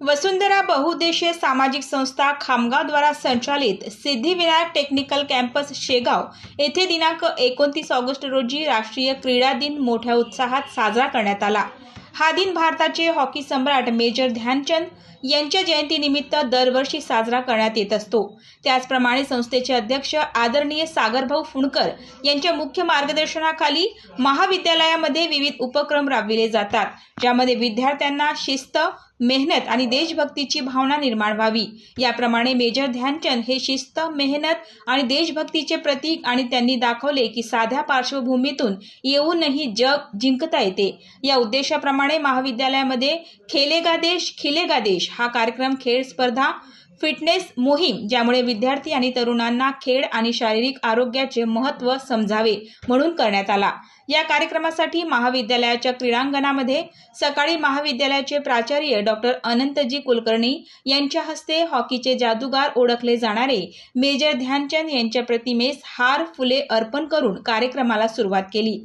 वसुंधरा बहुउद्देशीय सामाजिक संस्था खामगावद्वारा संचालित सिद्धिविनायक टेक्निकल कॅम्पस शेगाव येथे दिनांक एकोणतीस ऑगस्ट रोजी राष्ट्रीय क्रीडा दिन मोठ्या उत्साहात साजरा करण्यात आला. हा दिन भारताचे हॉकी सम्राट मेजर ध्यानचंद यांच्या जयंतीनिमित्त दरवर्षी साजरा करण्यात येत असतो. त्याचप्रमाणे संस्थेचे अध्यक्ष आदरणीय सागरभाऊ फुंडकर यांच्या मुख्य मार्गदर्शनाखाली महाविद्यालयामध्ये विविध उपक्रम राबविले जातात ज्यामध्ये विद्यार्थ्यांना शिस्त मेहनत आणि देशभक्तीची भावना निर्माण व्हावी. याप्रमाणे मेजर ध्यानचंद हे शिस्त मेहनत आणि देशभक्तीचे प्रतीक आणि त्यांनी दाखवले की साध्या पार्श्वभूमीतून येऊनही जग जिंकता येते. या उद्देशाप्रमाणे महाविद्यालयामध्ये खेलेगा देश खिलेगा देश हा कार्यक्रम खेळ स्पर्धा फिटनेस मोहीम ज्यामुळे विद्यार्थी आणि तरुणांना खेळ आणि शारीरिक आरोग्याचे महत्त्व समजावे म्हणून करण्यात आला. या कार्यक्रमासाठी महाविद्यालयाच्या क्रीडांगणामध्ये सकाळी महाविद्यालयाचे प्राचार्य डॉक्टर अनंतजी कुलकर्णी यांच्या हस्ते हॉकीचे जादूगार ओळखले जाणारे मेजर ध्यानचंद यांच्या प्रतिमेस हार फुले अर्पण करून कार्यक्रमाला सुरुवात केली.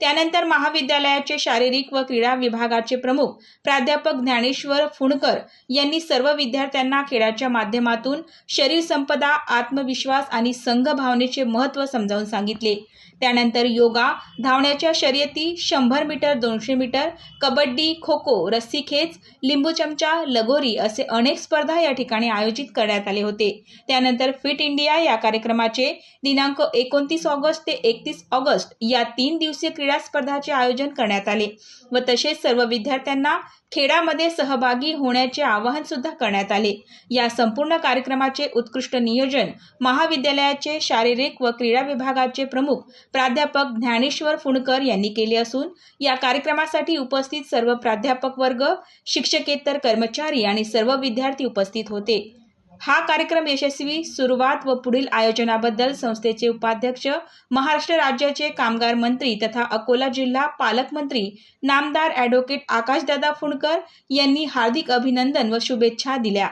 त्यानंतर महाविद्यालयाचे शारीरिक व क्रीडा विभागाचे प्रमुख प्राध्यापक ज्ञानेश्वर फुणकर यांनी सर्व विद्यार्थ्यांना खेळाच्या माध्यमातून शरीर संपदा आत्मविश्वास आणि संघ भावनेचे महत्त्व समजावून सांगितले. त्यानंतर योगा धावण्याच्या शर्यती शंभर मीटर दोनशे मीटर कबड्डी खो खो रस्सीखेच लिंबू चमचा लगोरी असे अनेक स्पर्धा या ठिकाणी आयोजित करण्यात आले होते. त्यानंतर फिट इंडिया या कार्यक्रमाचे दिनांक एकोणतीस ऑगस्ट ते एकतीस ऑगस्ट या तीन दिवसीय क्रीडा स्पर्धाचे आयोजन करण्यात आले व तसेच सर्व विद्यार्थ्यांना खेळामध्ये सहभागी होण्याचे आवाहन सुद्धा करण्यात आले. या संपूर्ण कार्यक्रमाचे उत्कृष्ट नियोजन महाविद्यालयाचे शारीरिक व क्रीडा विभागाचे प्रमुख प्राध्यापक ज्ञानेश्वर फुणकर यांनी केले असून या कार्यक्रमासाठी उपस्थित सर्व प्राध्यापक वर्ग शिक्षकेतर कर्मचारी आणि सर्व विद्यार्थी उपस्थित होते. हा कार्यक्रम यशस्वी सुरुवात व पुढील आयोजनाबद्दल संस्थेचे उपाध्यक्ष महाराष्ट्र राज्याचे कामगार मंत्री तथा अकोला जिल्हा पालकमंत्री नामदार ॲडव्होकेट आकाशदादा फुंडकर यांनी हार्दिक अभिनंदन व शुभेच्छा दिल्या.